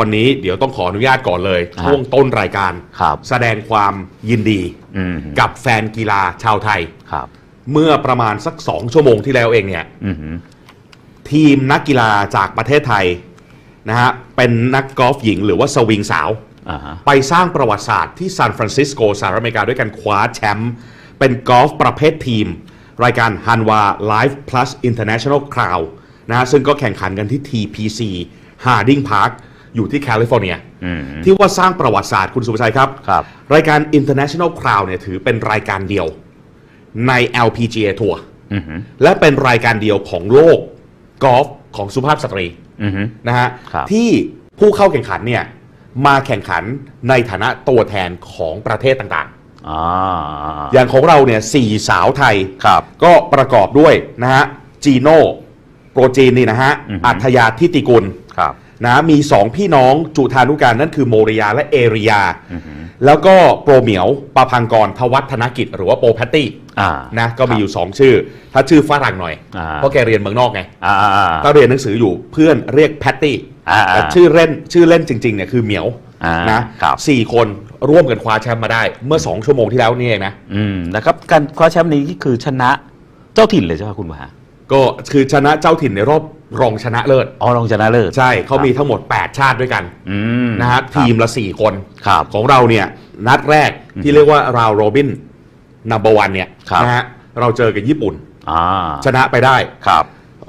วันนี้เดี๋ยวต้องขออนุญาตก่อนเลย อ่า ช่วงต้นรายการ ครับ แสดงความยินดีอืมกับแฟนกีฬาชาวไทย ครับ เมื่อประมาณสักสองชั่วโมงที่แล้วเองเนี่ย อืมทีมนักกีฬาจากประเทศไทยนะฮะเป็นนักกอล์ฟหญิงหรือว่าสวิงสาว อ่าฮะ ไปสร้างประวัติศาสตร์ที่ซานฟรานซิสโกสหรัฐอเมริกาด้วยกันคว้าแชมป์เป็นกอล์ฟประเภททีม รายการ Hanwha Live Plus International Crown นะฮะซึ่งก็แข่งขันกันที่ TPC Harding Park อยู่ที่แคลิฟอร์เนียอืมที่ว่าสร้างประวัติศาสตร์คุณสุภชัยครับครับรายการ International Crown เนี่ยถือเป็นรายการเดียวใน LPGA ทัวร์อืมและเป็นรายการเดียวของโลกกอล์ฟของสุภาพสตรีอืมนะฮะครับที่ผู้เข้าแข่งขันเนี่ยมาแข่งขันในฐานะตัวแทนของประเทศต่างอ่าๆอย่างของเราเนี่ยสี่สาวไทยครับก็ประกอบด้วยนะฮะจีโน่โปรจีนนี่นะฮะอือฮึอัธยาทิติกุลครับ นะมีสองพี่น้องจุธานุการนั่นคือโมริยาและเอริยาอืมแล้วก็โปรเหมียวประพังกรทวัฒนกิจ หรือว่าโปรแพตตี้อ่านะก็มีอยู่ 2 ชื่อ ถ้าชื่อฝรั่งหน่อยอ่าเพราะแกเรียนเมืองนอกไงอ่าอ่าอ่าถ้าเรียนหนังสืออยู่เพื่อนเรียกแพตตี้อ่าแต่ชื่อเล่นชื่อเล่นจริงๆเนี่ยคือเหมียวอ่านะครับสี่คนร่วมกันคว้าแชมป์มาได้เมื่อ 2 ชั่วโมงที่แล้วนี่เองนะอืมนะครับการคว้าแชมป์นี้คือชนะเจ้าถิ่นเลยใช่ไหมคุณมหาก็คือชนะเจ้าถิ่นในรอบ รองชนะเลิศอ๋อรองชนะเลิศใช่เขามีครับทั้งหมด 8 ชาติด้วยกันอืมนะฮะครับทีมละ 4 คนครับของเราเนี่ยนัดแรกที่เรียกว่าราวโรบินนัมเบอร์วันเนี่ยครับนะฮะเราเจอกับญี่ปุ่นอ่าชนะไปได้ครับ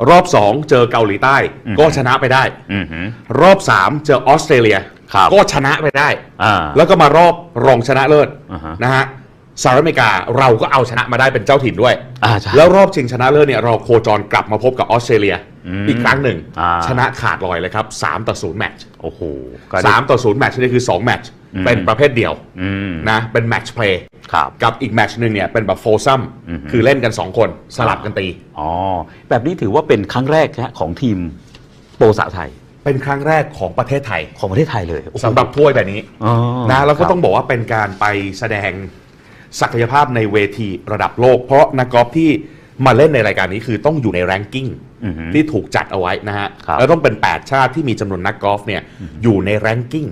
รอบ2เจอเกาหลีใต้อืมก็ชนะไปได้อืมรอบ3เจอออสเตรเลียครับก็ชนะไปได้อ่าแล้วก็มารอบรองชนะเลิศอ่าฮะนะฮะสหรัฐอเมริกาเราก็เอาชนะมาได้เป็นเจ้าถิ่นด้วยอ่าใช่แล้วรอบชิงชนะเลิศเนี่ยเราโคจรกลับมาพบกับออสเตรเลีย อืมอีกครั้งหนึ่งอ่าชนะขาดลอยเลยครับ3ต่อ0แมตช์โอ้โหก็ได้3ต่อ0แมตช์นี่คือ 2 แมตช์อืมเป็นประเภทเดียวอืมนะเป็นแมตช์เพลย์ครับกับอีกแมตช์หนึ่งเนี่ยเป็นแบบโฟซัมอือฮึคือเล่นกัน 2 คนสลับกันตีอ๋อแบบนี้ถือว่าเป็นครั้งแรกนะฮะของทีมโปรสะไทย เป็นครั้งแรกของประเทศไทยของประเทศไทยเลยโอ้โสำหรับถ้วยแบบนี้อ๋อนะแล้วก็ครับต้องบอกว่าเป็นการไปแสดงศักยภาพในเวทีระดับโลก เพราะนักกอล์ฟที่ มาเล่นในรายการนี้คือต้องอยู่ในแรงกิ้งอือฮึที่ถูกจัดเอาไว้นะฮะครับแล้วต้องเป็น 8 ชาติที่มีจำนวนนักกอล์ฟเนี่ยอยู่ในแรงกิ้ง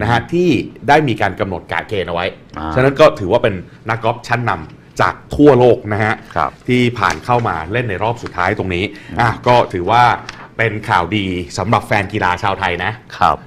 นะฮะที่ได้มีการกำหนดกาเกณฑ์เอาไว้อ่าฉะนั้นก็ถือว่าเป็นนักกอล์ฟชั้นนำจากทั่วโลกนะฮะครับที่ผ่านเข้ามาเล่นในรอบสุดท้ายตรงนี้อะก็ถือว่าเป็นข่าวดีสำหรับแฟนกีฬาชาวไทยนะครับ